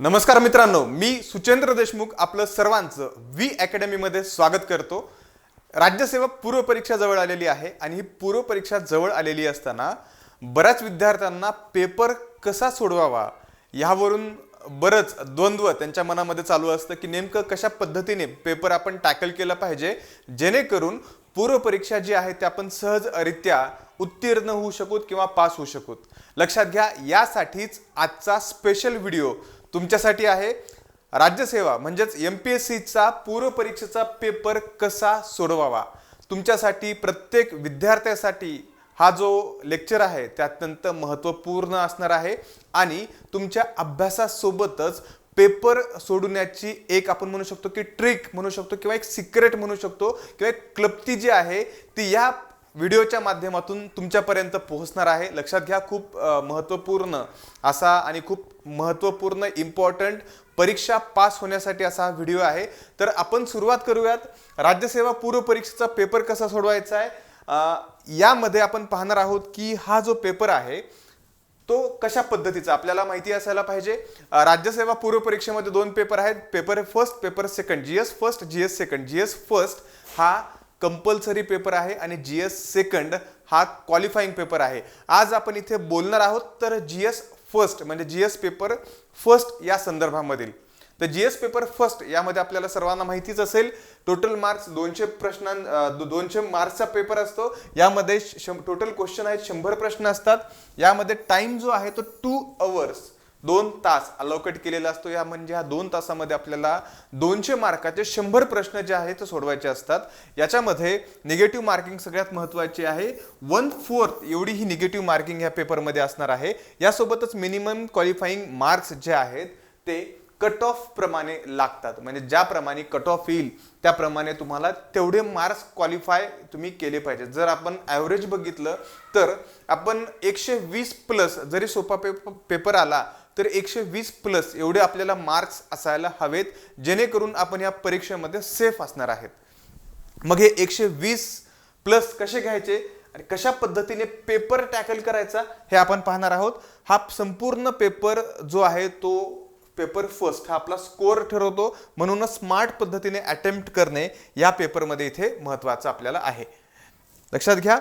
नमस्कार मित्रांनो मी सुचेंद्र देशमुख आपलं सर्वांचं व्ही अकॅडमीमध्ये स्वागत करतो. राज्यसेवा पूर्व परीक्षा जवळ आलेली आहे आणि ही पूर्व परीक्षा जवळ आलेली असताना बऱ्याच विद्यार्थ्यांना पेपर कसा सोडवावा ह्यावरून बरंच द्वंद्व त्यांच्या मनामध्ये चालू असतं की नेमकं कशा पद्धतीने पेपर आपण टॅकल केलं पाहिजे जेणेकरून पूर्व परीक्षा जी आहे ते आपण सहजरित्या उत्तीर्ण होऊ शकूत किंवा पास होऊ शकूत. लक्षात घ्या यासाठीच आजचा स्पेशल व्हिडिओ तुमच्यासाठी आहे. राज्यसेवा म्हणजेच एम पी एस सीचा पूर्वपरीक्षेचा पेपर कसा सोडवावा? तुमच्यासाठी प्रत्येक विद्यार्थ्यासाठी हा जो लेक्चर आहे ते अत्यंत महत्त्वपूर्ण असणार आहे. आणि तुमच्या अभ्यासासोबतच पेपर सोडवण्याची एक आपण म्हणू शकतो की ट्रिक म्हणू शकतो किंवा एक सिक्रेट म्हणू शकतो किंवा एक क्लप्ती जी आहे ती या व्हिडिओच्या माध्यमातून तुमच्यापर्यंत पोहोचणार आहे. लक्षात घ्या खूप महत्त्वपूर्ण असा आणि खूप महत्त्वपूर्ण इम्पॉर्टंट परीक्षा पास होण्यासाठी असा हा व्हिडिओ आहे. तर आपण सुरुवात करूयात. राज्यसेवा पूर्व परीक्षेचा पेपर कसा सोडवायचा आहे? यामध्ये आपण पाहणार आहोत की हा जो पेपर आहे तो कशा पद्धतीचा? आपल्याला माहिती असायला पाहिजे. राज्यसेवा पूर्व परीक्षेमध्ये दोन पेपर आहेत. Paper first paper second G S first G S second G S first हा कंपल्सरी पेपर आहे आणि जी एस सेकंड हा क्वालिफाईंग पेपर आहे. आज आपण इथे बोलणार आहोत तर जी एस फर्स्ट म्हणजे जी एस पेपर फर्स्ट या संदर्भामधील. तर जी एस पेपर फर्स्ट यामध्ये आपल्याला सर्वांना माहितीच असेल टोटल मार्क्स दोनशे प्रश्नां दोनशे मार्क्सचा पेपर असतो. यामध्ये शं टोटल क्वेश्चन आहेत शंभर प्रश्न असतात. यामध्ये टाइम जो आहे तो टू अवर्स दोन तास अलोकेट केलेला असतो. या म्हणजे ह्या दोन तासामध्ये आपल्याला दोनशे मार्काचे शंभर प्रश्न जे आहेत ते सोडवायचे असतात. याच्यामध्ये निगेटिव्ह मार्किंग सगळ्यात महत्त्वाची आहे. वन फोर्थ एवढी ही निगेटिव्ह मार्किंग ह्या पेपरमध्ये असणार आहे. यासोबतच मिनिमम क्वालिफाईंग मार्क्स जे आहेत ते कट ऑफ प्रमाणे लागतात. म्हणजे ज्याप्रमाणे कट ऑफ येईल त्याप्रमाणे तुम्हाला तेवढे मार्क्स क्वालिफाय तुम्ही केले पाहिजे जर आपण ॲव्हरेज बघितलं तर आपण एकशे वीस प्लस जरी सोपा पेप पेपर आला तर एकशे वीस प्लस एवढे आपल्याला मार्क्स असायला हवेत जेणेकरून आपण या परीक्षेमध्ये सेफ असणार आहेत. मग हे एकशे वीस प्लस कसे घ्यायचे आणि कशा पद्धतीने पेपर टॅकल करायचा हे आपण पाहणार आहोत. हा संपूर्ण पेपर जो आहे तो पेपर फर्स्ट हा आपला स्कोअर ठरवतो. म्हणूनच स्मार्ट पद्धतीने अटेम्प्ट करणे या पेपरमध्ये इथे महत्त्वाचं आपल्याला आहे. लक्षात घ्या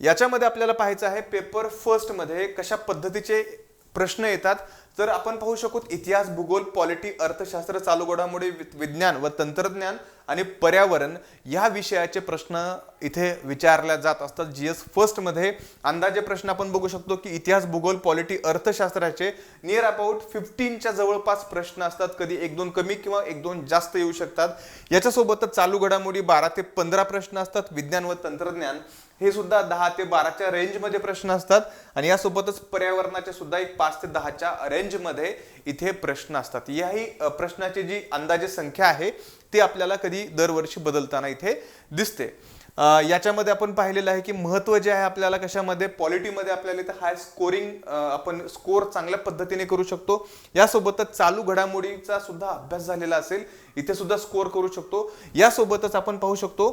याच्यामध्ये आपल्याला पाहायचं आहे पेपर फर्स्टमध्ये कशा पद्धतीचे प्रश्न येतात. तर आपण पाहू शकू इतिहास भूगोल पॉलिटी अर्थशास्त्र चालू घडामोडी वि- विज्ञान व तंत्रज्ञान आणि पर्यावरण या विषयाचे प्रश्न इथे विचारल्या जात असतात. जी एस फर्स्टमध्ये अंदाजे प्रश्न आपण बघू शकतो की इतिहास भूगोल पॉलिटी अर्थशास्त्राचे नियर अबाउट फिफ्टीनच्या जवळपास प्रश्न असतात. कधी एक दोन कमी किंवा एक दोन जास्त येऊ शकतात. याच्यासोबतच चालू घडामोडी बारा ते पंधरा प्रश्न असतात. विज्ञान व तंत्रज्ञान हे सुद्धा दहा ते बाराच्या रेंजमध्ये प्रश्न असतात. आणि यासोबतच पर्यावरणाचे सुद्धा एक पाच ते दहाच्या रेंजमध्ये इथे प्रश्न असतात. याही प्रश्नाची जी अंदाजे संख्या आहे ती आपल्याला कधी दरवर्षी बदलताना इथे दिसते. याच्यामध्ये आपण पाहिलेलं आहे की महत्त्व जे आहे आपल्याला कशामध्ये पॉलिटीमध्ये आपल्याला इथे हाय स्कोरिंग आपण स्कोर चांगल्या पद्धतीने करू शकतो. यासोबतच चालू घडामोडीचा सुद्धा अभ्यास झालेला असेल इथे सुद्धा स्कोर करू शकतो. यासोबतच आपण पाहू शकतो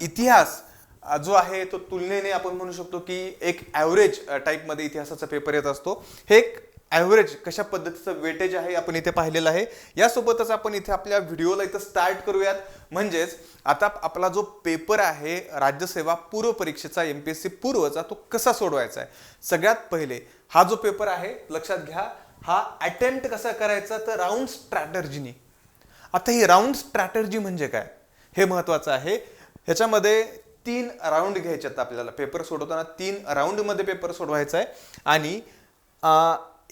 इतिहास जो आहे तो तुलनेने आपण म्हणू शकतो की एक ॲव्हरेज टाईपमध्ये इतिहासाचा पेपर येत असतो. हे एक ॲव्हरेज कशा पद्धतीचं वेटेज आहे आपण इथे पाहिलेलं आहे. यासोबतच आपण इथे आपल्या व्हिडिओला इथं स्टार्ट करूयात. म्हणजेच आता आपला जो पेपर आहे राज्यसेवा पूर्व परीक्षेचा एम पी एस सी पूर्वचा तो कसा सोडवायचा आहे? सगळ्यात पहिले हा जो पेपर आहे लक्षात घ्या हा अटेम्प्ट कसा करायचा? तर राऊंड स्ट्रॅटर्जीनी आता ही राऊंड स्ट्रॅटर्जी म्हणजे काय? हे महत्वाचं आहे. ह्याच्यामध्ये तीन राऊंड घ्यायचे आहेत आपल्याला. पेपर सोडवताना तीन राऊंडमध्ये पेपर सोडवायचा आहे. आणि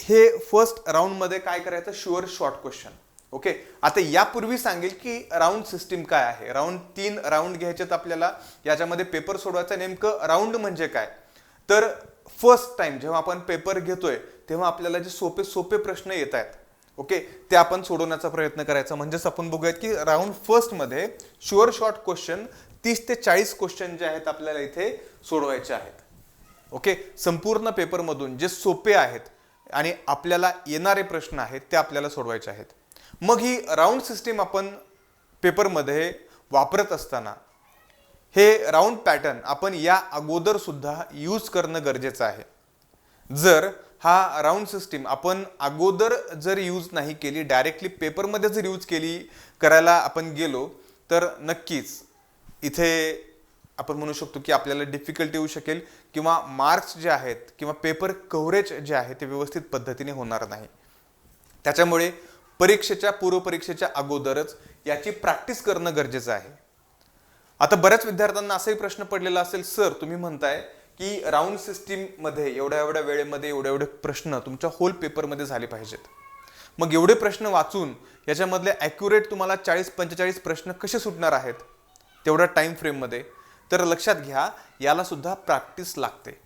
हे फर्स्ट राऊंडमध्ये काय करायचं? शुअर शॉर्ट क्वेश्चन ओके आता यापूर्वी सांगेल की राऊंड सिस्टीम काय आहे. राऊंड तीन राऊंड घ्यायचेत आपल्याला. याच्यामध्ये पेपर सोडवायचा नेमकं राऊंड म्हणजे काय? तर फर्स्ट टाइम जेव्हा आपण पेपर घेतोय तेव्हा आपल्याला जे सोपे सोपे प्रश्न येत आहेत. ओके ते आपण सोडवण्याचा प्रयत्न करायचा. म्हणजेच आपण बघूयात की राऊंड फर्स्टमध्ये शुअर शॉर्ट क्वेश्चन तीस ते चाळीस क्वेश्चन जे आहेत आपल्याला इथे सोडवायचे आहेत. ओके संपूर्ण पेपरमधून जे सोपे आहेत आणि आपल्याला येणारे प्रश्न आहेत ते आपल्याला सोडवायचे आहेत. मग ही राऊंड सिस्टीम आपण पेपरमध्ये वापरत असताना हे राऊंड पॅटर्न आपण या अगोदरसुद्धा यूज करणं गरजेचं आहे. जर हा राऊंड सिस्टीम आपण अगोदर जर यूज नाही केली डायरेक्टली पेपरमध्ये जर यूज केली करायला आपण गेलो तर नक्कीच इथे आपण म्हणू शकतो की आपल्याला डिफिकल्टी येऊ शकेल किंवा मार्क्स जे आहेत किंवा पेपर कव्हरेज जे आहे ते व्यवस्थित पद्धतीने होणार नाही. त्याच्यामुळे परीक्षेच्या पूर्वपरीक्षेच्या अगोदरच याची प्रॅक्टिस करणं गरजेचं आहे. आता बऱ्याच विद्यार्थ्यांना असाही प्रश्न पडलेला असेल सर तुम्ही म्हणताय की राऊंड सिस्टीममध्ये एवढ्या एवढ्या वेळेमध्ये एवढे एवढे प्रश्न तुमच्या होल पेपरमध्ये झाले पाहिजेत. मग एवढे प्रश्न वाचून याच्यामधले ॲक्युरेट तुम्हाला चाळीस पंचेचाळीस प्रश्न कसे सुटणार आहेत? तेवढ्या टाइम फ्रेममध्ये तर लक्षात घ्या याला सुद्धा प्रॅक्टिस लागते.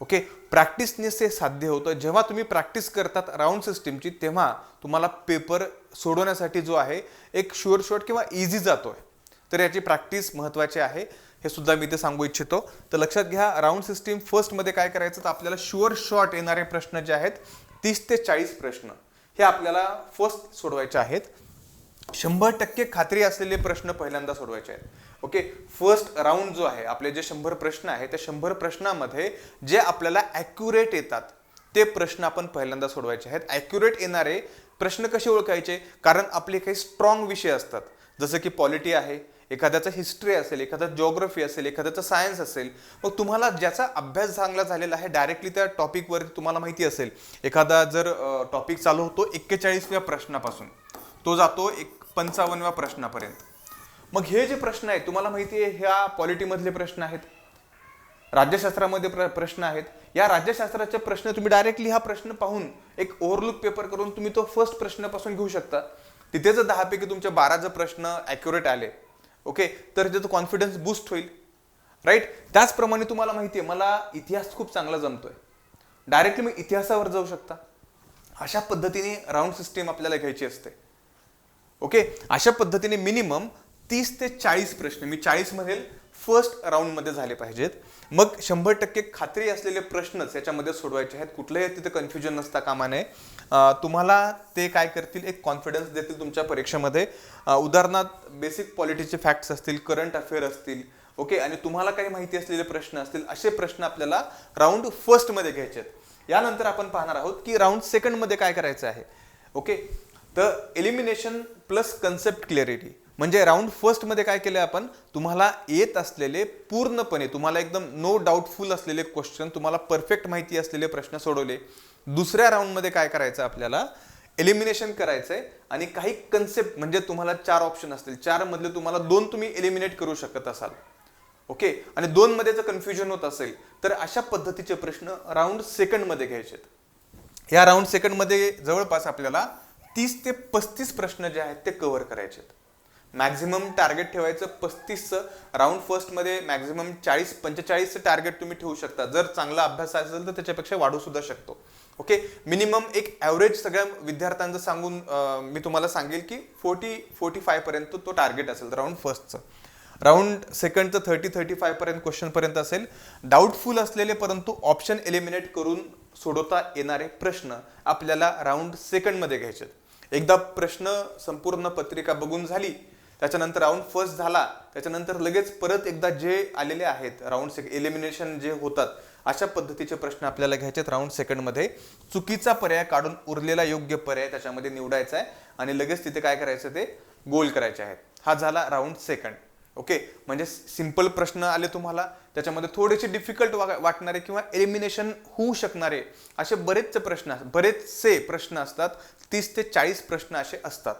ओके प्रॅक्टिसनेच हे साध्य होतं. जेव्हा तुम्ही प्रॅक्टिस करतात राऊंड सिस्टीमची तेव्हा तुम्हाला पेपर सोडवण्यासाठी जो आहे एक शुअर शॉट किंवा इझी जातोय. तर याची प्रॅक्टिस महत्त्वाची आहे. हे सुद्धा मी ते सांगू इच्छितो. तर लक्षात घ्या राऊंड सिस्टीम फर्स्टमध्ये काय करायचं? तर आपल्याला शुअर शॉट येणारे प्रश्न जे आहेत तीस ते चाळीस प्रश्न हे आपल्याला फर्स्ट सोडवायचे आहेत. शंभर टक्के खात्री असलेले प्रश्न पहिल्यांदा सोडवायचे आहेत. ओके फर्स्ट राऊंड जो आहे आपले जे शंभर प्रश्न आहे त्या शंभर प्रश्नामध्ये जे आपल्याला ॲक्युरेट येतात ते प्रश्न आपण पहिल्यांदा सोडवायचे आहेत. ॲक्युरेट येणारे प्रश्न कसे ओळखायचे? कारण आपले काही स्ट्रॉंग विषय असतात. जसं की पॉलिटी आहे एखाद्याचं हिस्ट्री असेल एखादा जॉग्रफी असेल एखाद्याचं सायन्स असेल मग तुम्हाला ज्याचा अभ्यास चांगला झालेला आहे डायरेक्टली त्या टॉपिकवर तुम्हाला माहिती असेल. एखादा जर टॉपिक चालू होतो एक्केचाळीसव्या प्रश्नापासून. तो जातो एक पंचावन्नव्या प्रश्नापर्यंत. मग हे जे प्रश्न आहेत तुम्हाला माहिती आहे ह्या पॉलिटीमधले प्रश्न आहेत राज्यशास्त्रामध्ये प्र प्रश्न आहेत. या राज्यशास्त्राचे प्रश्न तुम्ही डायरेक्टली हा प्रश्न पाहून एक ओव्हरलुक पेपर करून तुम्ही तो फर्स्ट प्रश्नापासून घेऊ शकता. तिथे जर दहापैकी तुमचे बारा जर प्रश्न ॲक्युरेट आले ओके तर त्याचं कॉन्फिडन्स बूस्ट होईल. राईट त्याचप्रमाणे तुम्हाला माहिती आहे मला इतिहास खूप चांगला जमतोय. डायरेक्टली मी इतिहासावर जाऊ शकता. अशा पद्धतीने राऊंड सिस्टीम आपल्याला घ्यायची असते. ओके अशा पद्धतीने मिनिमम तीस ते चाळीस प्रश्न मी चाळीसमधील फर्स्ट राऊंडमध्ये झाले पाहिजेत. मग शंभर टक्के खात्री असलेले प्रश्नच याच्यामध्ये सोडवायचे आहेत. कुठलंही तिथे कन्फ्युजन नसता कामा नये तुम्हाला ते काय करतील? एक कॉन्फिडन्स देतील तुमच्या परीक्षेमध्ये. उदाहरणार्थ बेसिक पॉलिटीचे फॅक्ट्स असतील करंट अफेअर असतील ओके आणि तुम्हाला काही माहिती असलेले प्रश्न असतील असे प्रश्न आपल्याला राऊंड फर्स्टमध्ये घ्यायचे आहेत. यानंतर आपण पाहणार आहोत की राऊंड सेकंडमध्ये काय करायचं आहे ओके तर एलिमिनेशन प्लस कन्सेप्ट क्लिअरिटी म्हणजे राऊंड फर्स्टमध्ये काय केलं आपण? तुम्हाला येत असलेले पूर्णपणे तुम्हाला एकदम नो डाऊटफुल असलेले क्वेश्चन तुम्हाला परफेक्ट माहिती असलेले प्रश्न सोडवले. दुसऱ्या राऊंडमध्ये काय करायचं आपल्याला? एलिमिनेशन करायचंय आणि काही कन्सेप्ट म्हणजे तुम्हाला चार ऑप्शन असतील. चार मधले तुम्हाला दोन तुम्ही एलिमिनेट करू शकत असाल. ओके आणि दोन मध्ये जर कन्फ्युजन होत असेल तर अशा पद्धतीचे प्रश्न राऊंड सेकंडमध्ये घ्यायचेत. ह्या राऊंड सेकंडमध्ये जवळपास आपल्याला तीस ते पस्तीस प्रश्न जे आहेत ते कव्हर करायचे मॅक्झिमम टार्गेट ठेवायचं पस्तीसचं राऊंड फर्स्टमध्ये मॅक्झिमम चाळीस पंचेचाळीसचं टार्गेट तुम्ही ठेवू शकता. जर चांगला अभ्यास असेल तर त्याच्यापेक्षा वाढू सुद्धा शकतो. ओके मिनिमम एक ॲव्हरेज सगळ्या विद्यार्थ्यांचं सांगून मी तुम्हाला सांगेल की फोर्टी फोर्टी फायपर्यंत तो टार्गेट असेल राऊंड फर्स्टचं राऊंड सेकंडचं थर्टी थर्टी फायपर्यंत क्वेश्चनपर्यंत असेल. डाऊटफुल असलेले परंतु ऑप्शन एलिमिनेट करून सोडवता येणारे प्रश्न आपल्याला राऊंड सेकंडमध्ये घ्यायचे आहेत. एकदा प्रश्न संपूर्ण पत्रिका बघून झाली त्याच्यानंतर राऊंड फर्स्ट झाला त्याच्यानंतर लगेच परत एकदा जे आलेले आहेत राऊंड सेक एलिमिनेशन जे होतात अशा पद्धतीचे प्रश्न आपल्याला घ्यायचे आहेत राऊंड सेकंडमध्ये चुकीचा पर्याय काढून उरलेला योग्य पर्याय त्याच्यामध्ये निवडायचा आहे आणि लगेच तिथे काय करायचं ते? गोल करायचे आहेत. हा झाला राऊंड सेकंड ओके? म्हणजे सिंपल प्रश्न आले तुम्हाला त्याच्यामध्ये थोडेसे डिफिकल्ट वा वाटणारे किंवा एलिमिनेशन होऊ शकणारे असे बरेचसे प्रश्न बरेचसे प्रश्न असतात. तीस ते चाळीस प्रश्न असे असतात.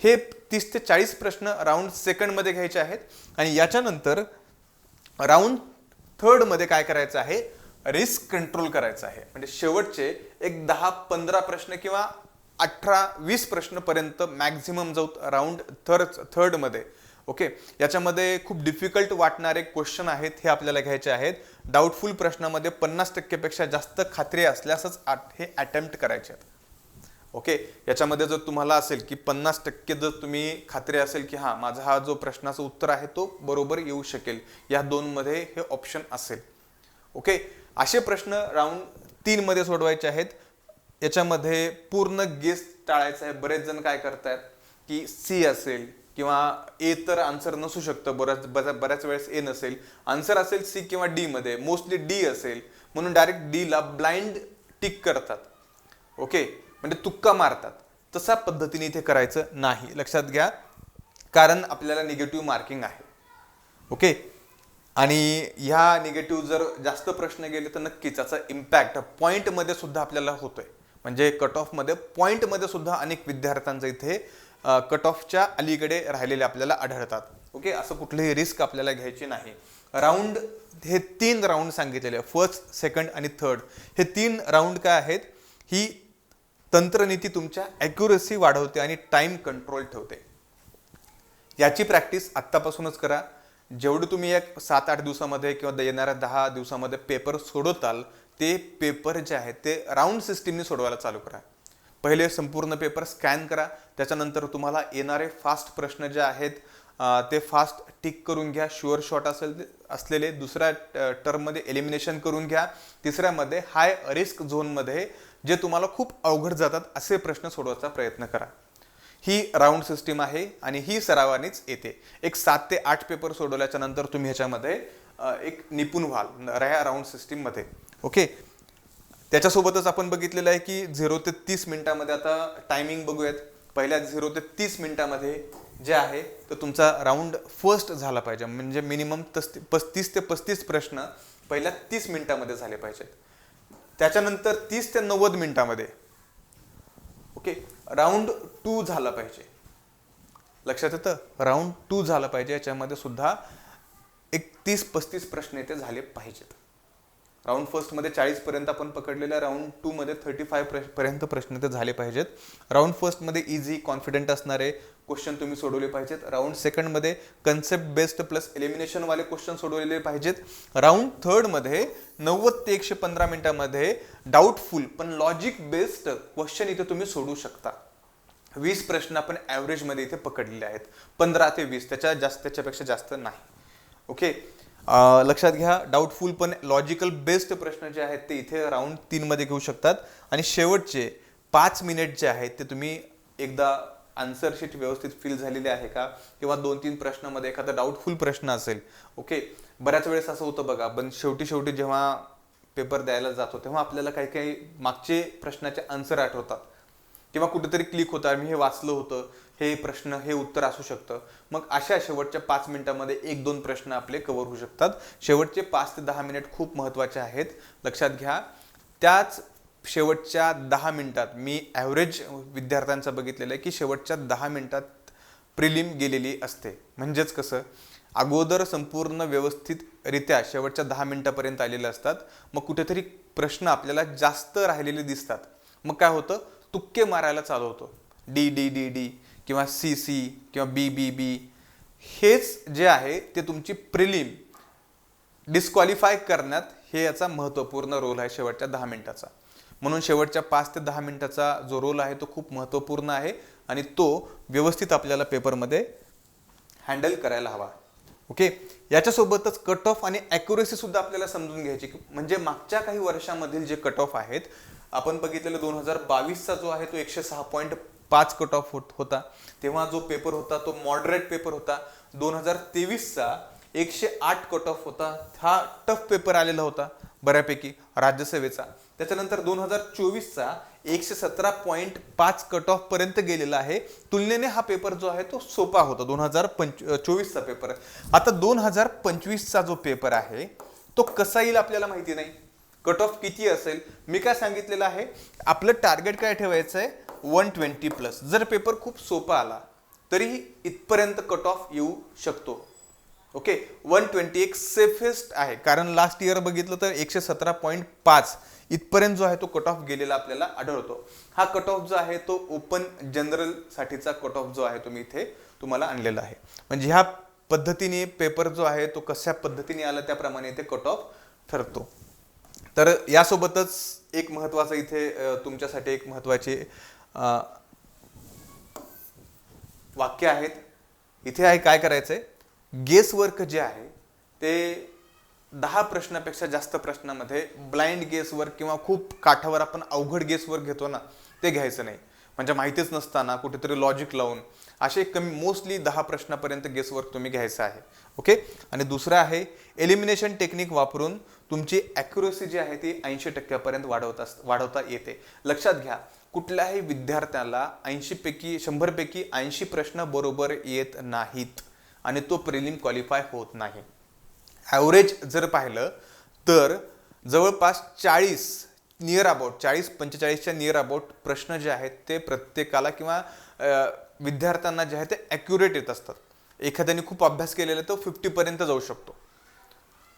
हे तीस ते चाळीस प्रश्न राऊंड सेकंडमध्ये घ्यायचे आहेत आणि याच्यानंतर राऊंड थर्डमध्ये काय करायचं आहे? रिस्क कंट्रोल करायचं आहे. म्हणजे शेवटचे एक दहा पंधरा प्रश्न किंवा अठरा वीस प्रश्नपर्यंत मॅक्झिमम जाऊ राऊंड थर्ड थर्डमध्ये ओके? याच्यामध्ये खूप डिफिकल्ट वाटणारे क्वेश्चन आहेत हे आपल्याला घ्यायचे आहेत. डाऊटफुल प्रश्नामध्ये पन्नास टक्केपेक्षा जास्त खात्री असल्यासच हे अटेम्प्ट करायचे आहेत. ओके? याच्यामध्ये जर तुम्हाला असेल की पन्नास टक्के जर तुम्ही खात्री असेल की हां माझा हा जो प्रश्नाचं उत्तर आहे तो बरोबर येऊ शकेल. या दोनमध्ये हे ऑप्शन असेल. ओके? असे प्रश्न राऊंड तीनमध्ये सोडवायचे आहेत. याच्यामध्ये पूर्ण गेस टाळायचं आहे. बरेच जण काय करतायत की सी असेल किंवा ए तर आन्सर नसू शकतं. बऱ्याच बऱ्याच बऱ्याच वेळेस ए नसेल. आन्सर असेल सी किंवा डीमध्ये मोस्टली डी असेल. म्हणून डायरेक्ट डीला ब्लाइंड टिक करतात. ओके म्हणजे तुक्का मारतात. तसा पद्धतीने इथे करायचं नाही. लक्षात घ्या. कारण आपल्याला निगेटिव्ह मार्किंग आहे. ओके आणि ह्या निगेटिव्ह जर जास्त प्रश्न गेले तर नक्कीच याचा इम्पॅक्ट पॉईंटमध्ये सुद्धा आपल्याला होतोय. म्हणजे कट ऑफमध्ये पॉईंटमध्ये सुद्धा अनेक विद्यार्थ्यांचं इथे कट ऑफच्या अलीकडे राहिलेले आपल्याला आढळतात. ओके असं कुठलीही रिस्क आपल्याला घ्यायची नाही. राऊंड हे तीन राऊंड सांगितलेले फर्स्ट सेकंड आणि थर्ड हे तीन राऊंड काय आहेत? ही तंत्रनीती तुमच्या ॲक्युरसी वाढवते आणि टाइम कंट्रोल ठेवते. याची प्रॅक्टिस आत्तापासूनच करा. जेवढं तुम्ही एक सात आठ दिवसामध्ये किंवा येणाऱ्या दहा दिवसामध्ये पेपर सोडवताल ते पेपर जे आहेत ते राऊंड सिस्टीमने सोडवायला चालू करा. पहिले संपूर्ण पेपर स्कॅन करा. त्याच्यानंतर तुम्हाला येणारे फास्ट प्रश्न जे आहेत ते फास्ट टिक करून घ्या. शुअर शॉट असेल असलेले दुसऱ्या टर्ममध्ये एलिमिनेशन करून घ्या. तिसऱ्यामध्ये हाय रिस्क झोनमध्ये जे तुम्हाला खूप अवघड जातात असे प्रश्न सोडवायचा प्रयत्न करा. ही राऊंड सिस्टीम आहे आणि ही सरावानेच येते. एक सात ते आठ पेपर सोडवल्याच्या नंतर तुम्ही ह्याच्यामध्ये एक निपुण व्हाल ह्या राऊंड सिस्टीममध्ये ओके त्याच्यासोबतच आपण बघितलेलं आहे की झिरो ते तीस मिनिटामध्ये आता टायमिंग बघूयात. पहिल्या झिरो ते तीस मिनिटामध्ये जे आहे तर तुमचा राऊंड फर्स्ट झाला पाहिजे. म्हणजे मिनिमम तस्ती पस्तीस ते पस्तीस प्रश्न पहिल्या तीस मिनिटामध्ये झाले पाहिजेत. त्याच्यानंतर तीस ते नव्वद मिनिटामध्ये ओके राऊंड टू झाला पाहिजे. लक्षात येतं? राऊंड टू झाला पाहिजे याच्यामध्ये सुद्धा एक तीस पस्तीस प्रश्न इथे झाले पाहिजेत. राऊंड फर्स्टमध्ये चाळीसपर्यंत आपण पकडलेल्या राऊंड टूमध्ये थर्टी फाय पर्यंत प्रश्न ते झाले पाहिजेत. राऊंड फर्स्टमध्ये इझी कॉन्फिडंट असणारे क्वेश्चन तुम्ही सोडवले पाहिजेत. राऊंड सेकंडमध्ये कन्सेप्ट बेस्ड प्लस एलिमिनेशनवाले क्वेश्चन सोडवलेले पाहिजेत. राऊंड थर्डमध्ये नव्वद ते एकशे पंधरा मिनिटामध्ये डाऊटफुल पण लॉजिक बेस्ड क्वेश्चन इथे तुम्ही सोडू शकता. वीस प्रश्न आपण ॲव्हरेजमध्ये इथे पकडलेले आहेत. पंधरा ते वीस त्याच्या जास्त त्याच्यापेक्षा जास्त नाही. ओके लक्षात घ्या डाऊटफुल पण लॉजिकल बेस्ड प्रश्न जे आहेत ते इथे राऊंड तीनमध्ये घेऊ शकतात. आणि शेवटचे पाच मिनिट जे आहेत ते तुम्ही एकदा आन्सरशीट व्यवस्थित फिल झालेली आहे का? किंवा दोन तीन प्रश्नामध्ये एखादा डाऊटफुल प्रश्न असेल ओके बऱ्याच वेळेस असं होतं बघा पण शेवटी शेवटी जेव्हा पेपर द्यायला जातो तेव्हा आपल्याला काही काही मागचे प्रश्नाचे आन्सर आठवतात. किंवा कुठेतरी क्लिक होतं मी हे वाचलं होतं हे प्रश्न हे उत्तर असू शकतं. मग अशा शेवटच्या पाच मिनिटामध्ये एक दोन प्रश्न आपले कव्हर होऊ शकतात. शेवटचे पाच ते दहा मिनिट खूप महत्त्वाचे आहेत. लक्षात घ्या. त्याच शेवटच्या दहा मिनिटात मी ॲव्हरेज विद्यार्थ्यांचं बघितलेलं आहे की शेवटच्या दहा मिनिटात प्रिलिम गेलेली असते. म्हणजेच कसं? अगोदर संपूर्ण व्यवस्थितरित्या शेवटच्या दहा मिनिटापर्यंत आलेले असतात. मग कुठेतरी प्रश्न आपल्याला जास्त राहिलेले दिसतात. मग काय होतं? तुक्के मारायला चालू होतो. D D D D. किंवा सी सी किंवा बी बी बी हेच जे आहे ते तुमची प्रिलिम डिस्क्वालिफाय करण्यात हे याचा महत्त्वपूर्ण रोल आहे शेवटच्या दहा मिनिटाचा. म्हणून शेवटच्या पाच ते दहा मिनिटाचा जो रोल आहे तो खूप महत्त्वपूर्ण आहे आणि तो व्यवस्थित आपल्याला पेपरमध्ये हँडल करायला हवा. ओके? याच्यासोबतच कट ऑफ आणि ॲक्युरेसीसुद्धा आपल्याला समजून घ्यायची. म्हणजे मागच्या काही वर्षामधील जे कट ऑफ आहेत आपण बघितलेलं दोन हजार बावीसचा जो आहे तो एकशे सहा पॉईंट पाच कट ऑफ होत होता. तेव्हा जो पेपर होता तो मॉडरेट पेपर होता. दोन हजार तेवीसचा एकशे आठ कट ऑफ होता. हा टफ पेपर आलेला होता बऱ्यापैकी राज्यसेवेचा त्याच्यानंतर दोन हजार चोवीसचा एकशे सतरा पॉईंट पाच कट ऑफ पर्यंत गेलेला आहे. तुलनेने हा पेपर जो आहे तो सोपा होता. दोन हजार पंच चोवीसचा पेपर. आता दोन हजार पंचवीसचा जो पेपर आहे तो कसा येईल आपल्याला माहिती नाही. कट ऑफ किती असेल? मी काय सांगितलेलं आहे आपलं टार्गेट काय ठेवायचं आहे वन ट्वेंटी प्लस जर पेपर खूप सोपा आला तरीही इथपर्यंत कट ऑफ येऊ शकतो. ओके वन ट्वेंटी एक सेफेस्ट आहे. कारण लास्ट इयर बघितलं तर एकशे सतरा पॉईंट पाच इथपर्यंत जो आहे तो कट ऑफ गेलेला आपल्याला आढळतो. हा कट ऑफ जो आहे तो ओपन जनरलसाठीचा कट ऑफ जो आहे तो मी इथे तुम्हाला आणलेला आहे. म्हणजे ह्या पद्धतीने पेपर जो आहे तो कशा पद्धतीने आला त्याप्रमाणे इथे कट ऑफ ठरतो. तर यासोबतच एक महत्त्वाचं इथे तुमच्यासाठी एक महत्त्वाचे वाक्य आहेत. इथे आहे काय करायचंय? गेस वर्क जे आहे ते दहा प्रश्नापेक्षा जास्त प्रश्नामध्ये ब्लाइंड गेस वर्क किंवा खूप काठावर आपण अवघड गेस वर्क घेतो ना ते घ्यायचं नाही. म्हणजे माहितीच नसताना कुठेतरी लॉजिक लावून असे कमी मोस्टली दहा प्रश्नापर्यंत गेस वर्क तुम्ही घ्यायचं आहे. ओके आणि दुसरं आहे एलिमिनेशन टेक्निक वापरून तुमची ॲक्युरसी जी आहे ती ऐंशी टक्क्यापर्यंत वाढवता वाढवता येते. लक्षात घ्या कुठल्याही विद्यार्थ्याला ऐंशीपैकी शंभरपैकी ऐंशी प्रश्न बरोबर येत नाहीत आणि तो प्रिलिम क्वालिफाय होत नाही. ॲव्हरेज जर पाहिलं तर जवळपास चाळीस नियर अबाउट चाळीस पंचेचाळीसच्या नियर अबाउट प्रश्न जे आहेत ते प्रत्येकाला किंवा विद्यार्थ्यांना जे आहे ते ॲक्युरेट येत असतात. एखाद्याने खूप अभ्यास केलेला तो फिफ्टीपर्यंत जाऊ शकतो.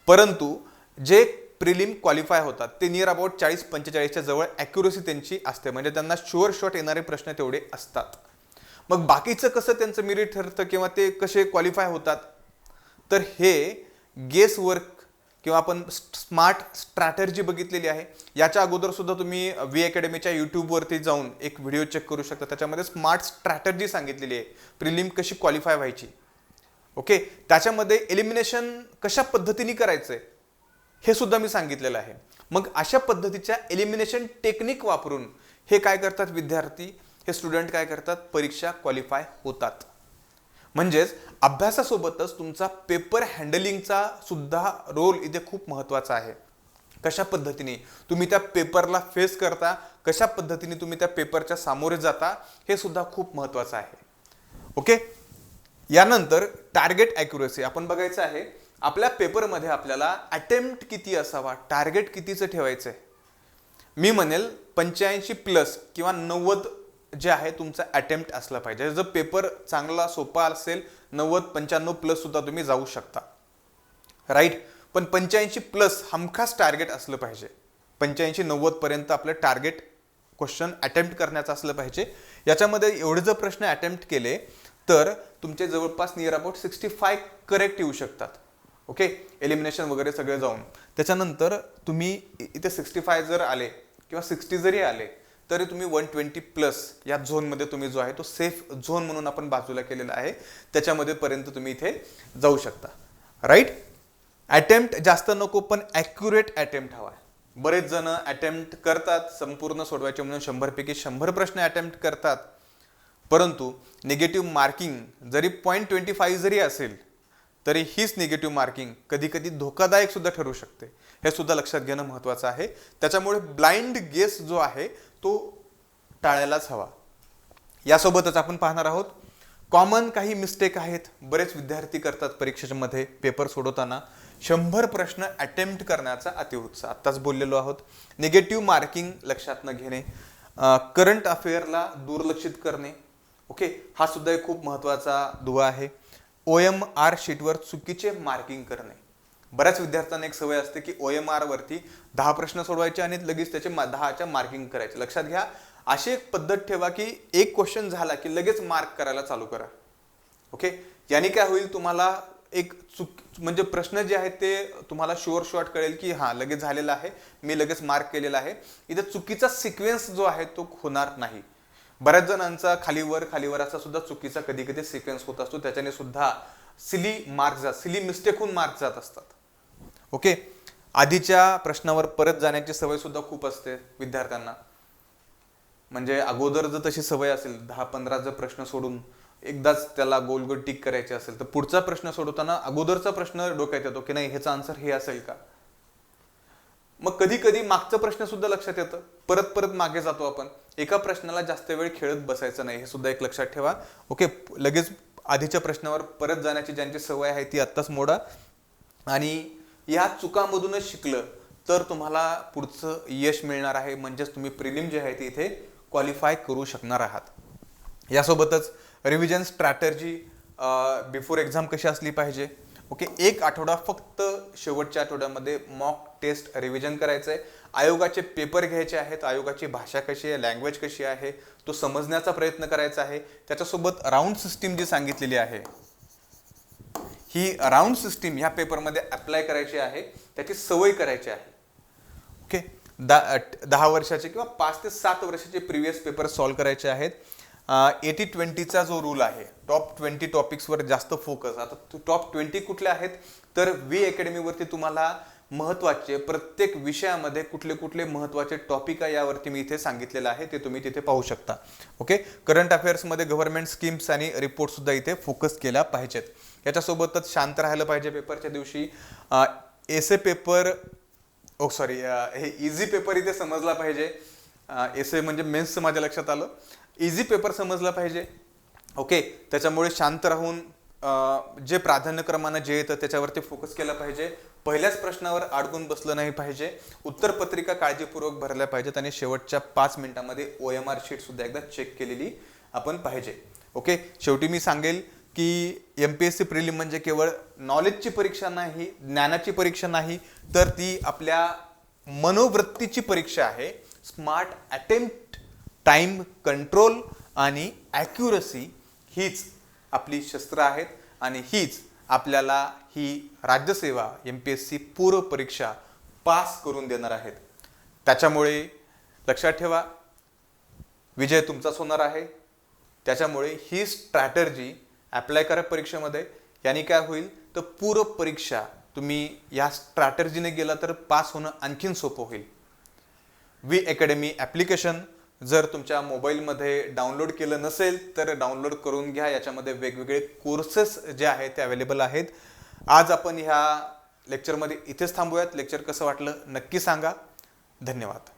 परंतु जे प्रिलिम क्वालिफाय होतात. ते नियर अबाउट चाळीस पंचेचाळीसच्या जवळ ॲक्युरसी त्यांची असते. म्हणजे त्यांना शुअर शॉट येणारे प्रश्न तेवढे असतात. मग बाकीचं कसं त्यांचं मेरिट ठरतं किंवा ते कसे क्वालिफाय होतात? तर हे गेस वर्क किंवा आपण स्मार्ट स्ट्रॅटर्जी बघितलेली आहे. याच्या अगोदरसुद्धा तुम्ही व्ही अकॅडमीच्या यूट्यूबवरती जाऊन एक व्हिडिओ चेक करू शकता. त्याच्यामध्ये स्मार्ट स्ट्रॅटर्जी सांगितलेली आहे. प्रिलिम कशी क्वालिफाय व्हायची? ओके त्याच्यामध्ये एलिमिनेशन कशा पद्धतीने करायचं आहे हे सुद्धा मी सांगितलेलं आहे. मग अशा पद्धतीच्या एलिमिनेशन टेक्निक वापरून हे काय करतात विद्यार्थी? हे स्टुडंट काय करतात? परीक्षा क्वालिफाय होतात. म्हणजेच अभ्यासासोबतच तुमचा पेपर हँडलिंगचा सुद्धा रोल इथे खूप महत्त्वाचा आहे. कशा पद्धतीने तुम्ही त्या पेपरला फेस करता कशा पद्धतीने तुम्ही त्या पेपरच्या सामोरे जाता हे सुद्धा खूप महत्त्वाचं आहे. ओके यानंतर टार्गेट ॲक्युरेसी आपण बघायचं आहे. आपल्या पेपरमध्ये आपल्याला अटेम्प्ट किती असावा टार्गेट कितीचं ठेवायचं आहे मी म्हणेल पंच्याऐंशी प्लस किंवा नव्वद जे आहे तुमचा अटेम्प्ट असला पाहिजे. जर पेपर चांगला सोपा असेल नव्वद पंच्याण्णव प्लस सुद्धा तुम्ही जाऊ शकता. राईट पण पंच्याऐंशी प्लस हमखास टार्गेट असलं पाहिजे. पंच्याऐंशी नव्वदपर्यंत आपलं टार्गेट क्वेश्चन अटेम्प्ट करण्याचं असलं पाहिजे. याच्यामध्ये एवढे जर प्रश्न अटेम्प्ट केले तर तुमचे जवळपास near about sixty five correct येऊ शकतात. ओके? एलिमिनेशन वगैरे सगळे जाऊन. त्याच्यानंतर तुम्ही इथे सिक्स्टी फाय जर आले किंवा सिक्स्टी जरी आले तरी तुम्ही वन ट्वेंटी प्लस या झोनमध्ये तुम्ही जो आहे तो सेफ झोन म्हणून आपण बाजूला केलेला आहे. त्याच्यामध्ये पर्यंत तुम्ही इथे जाऊ शकता. राईट अटेम्प्ट जास्त नको पण ॲक्युरेट अटेम्प्ट हवा आहे. बरेच जण अटेम्प्ट करतात संपूर्ण सोडवायचे म्हणून शंभरपैकी शंभर प्रश्न अटेम्प्ट करतात. परंतु निगेटिव्ह मार्किंग जरी पॉईंट ट्वेंटी फाईव्ह जरी असेल तरी हीच निगेटिव्ह मार्किंग कधी कधी धोकादायक सुद्धा ठरू शकते. हे सुद्धा लक्षात घेणं महत्त्वाचं आहे. त्याच्यामुळे ब्लाइंड गेस जो आहे तो टाळायलाच हवा. यासोबतच आपण पाहणार आहोत कॉमन काही मिस्टेक आहेत. बरेच विद्यार्थी करतात परीक्षेमध्ये पेपर सोडवताना. शंभर प्रश्न अटेम्प्ट करण्याचा अतिउत्साह. आत्ताच बोललेलो आहोत. निगेटिव्ह मार्किंग लक्षात न घेणे करंट अफेअरला दुर्लक्षित करणे. ओके हा सुद्धा एक खूप महत्त्वाचा दुवा आहे. ओ एम आर शीटवर चुकीचे मार्किंग करणे. बऱ्याच विद्यार्थ्यांना एक सवय असते की ओ एम आरवरती दहा प्रश्न सोडवायचे आणि लगेच त्याचे मा- दहाच्या मार्किंग करायचे. लक्षात घ्या अशी एक पद्धत ठेवा की एक क्वेश्चन झाला की लगेच मार्क करायला चालू करा. ओके याने काय होईल तुम्हाला एक चुक म्हणजे प्रश्न जे आहेत ते तुम्हाला शुअर शॉर्ट कळेल की हां लगेच झालेला आहे मी लगेच मार्क केलेला आहे. इथे चुकीचा सिक्वेन्स जो आहे तो होणार नाही. बऱ्याच जणांचा खालीवर खालीवर असा सुद्धा चुकीचा कधी कधी सिक्वेन्स होत असतो. त्याच्याने सुद्धा सिली मार्क जात सिली मिस्टेकहून मार्क जात असतात. ओके आधीच्या प्रश्नावर परत जाण्याची सवय सुद्धा खूप असते विद्यार्थ्यांना. म्हणजे अगोदर जर तशी सवय असेल दहा पंधरा जर प्रश्न सोडून एकदाच त्याला गोल गोल टिक करायचे असेल तर पुढचा प्रश्न सोडवताना अगोदरचा प्रश्न डोक्यात येतो की नाही ह्याचा आन्सर हे असेल का? मग कधी कधी मागचा प्रश्न सुद्धा लक्षात येतं. परत परत मागे जातो आपण. एका प्रश्नाला जास्त वेळ खेळत बसायचं नाही हे सुद्धा एक लक्षात ठेवा. ओके लगेच आधीच्या प्रश्नावर परत जाण्याची ज्यांची सवय आहे ती आत्ताच मोडा. आणि या चुकामधूनच शिकलं तर तुम्हाला पुढचं यश मिळणार आहे. म्हणजेच तुम्ही प्रिलिम जे आहे ते इथे क्वालिफाय करू शकणार आहात. यासोबतच रिव्हिजन स्ट्रॅटर्जी बिफोर एक्झाम कशी असली पाहिजे? ओके एक आठवडा फक्त शेवटच्या आठवड्यामध्ये मॉक टेस्ट रिव्हिजन करायचं आहे आयोगाचे पेपर घ्यायचे आहेत आयोगाची भाषा कशी आहे लँग्वेज कशी आहे तो समजण्याचा प्रयत्न करायचा आहे. त्याच्यासोबत राऊंड सिस्टीम जी सांगितलेली आहे ही राऊंड सिस्टीम ह्या पेपरमध्ये अप्लाय करायची आहे त्याची सवय करायची आहे. ओके दा दहा वर्षाचे किंवा पाच ते सात वर्षाचे प्रिव्हियस पेपर सॉल्व करायचे आहेत. एटी ट्वेंटीचा जो रूल आहे टॉप ट्वेंटी टॉपिक्सवर जास्त फोकस आता टॉप ट्वेंटी कुठले आहेत? तर व्ही अकॅडमीवरती तुम्हाला महत्त्वाचे प्रत्येक विषयामध्ये कुठले कुठले महत्त्वाचे टॉपिक आहे यावरती मी इथे सांगितलेलं आहे ते तुम्ही तिथे पाहू शकता. ओके करंट अफेअर्समध्ये गव्हर्नमेंट स्कीम्स आणि रिपोर्टसुद्धा इथे फोकस केल्या पाहिजेत. याच्यासोबतच शांत राहायला पाहिजे पेपरच्या दिवशी. एसे पेपर ओ सॉरी हे इझी पेपर इथे समजला पाहिजे. एसे म्हणजे मेन्सचं माझ्या लक्षात आलं. इझी पेपर समजला पाहिजे. ओके त्याच्यामुळे शांत राहून जे प्राधान्यक्रमानं जे येतं त्याच्यावरती फोकस केला पाहिजे. पहिल्याच प्रश्नावर अडकून बसलं नाही पाहिजे. उत्तरपत्रिका काळजीपूर्वक भरल्या पाहिजेत आणि शेवटच्या पाच मिनिटांमध्ये ओ एम आर शीटसुद्धा एकदा चेक केलेली आपण पाहिजे. ओके शेवटी मी सांगेल की M P S C prelim म्हणजे केवळ नॉलेजची परीक्षा नाही ज्ञानाची परीक्षा नाही तर ती आपल्या मनोवृत्तीची परीक्षा आहे. स्मार्ट अटेम्प्ट टाईम कंट्रोल आणि ॲक्युरसी हीच आपली शस्त्र आहेत आणि हीच आपल्याला ही राज्यसेवा एम पी एस सी पूर्व परीक्षा पास करून देणार आहेत. त्याच्यामुळे लक्षात ठेवा विजय तुमचाच होणार आहे. त्याच्यामुळे ही स्ट्रॅटर्जी ॲप्लाय करा परीक्षेमध्ये. याने काय होईल? तर पूर्व परीक्षा तुम्ही या स्ट्रॅटर्जीने गेला तर पास होणं आणखीन सोपं होईल. वी अकॅडमी ॲप्लिकेशन जर तुमच्या मोबाईलमध्ये डाउनलोड केलं नसेल तर डाउनलोड करून घ्या. याच्यामध्ये वेगवेगळे कोर्सेस जे आहेत ते अवेलेबल आहेत. आज आपण ह्या लेक्चरमध्ये इथेच थांबूयात. लेक्चर कसं वाटलं नक्की सांगा. धन्यवाद.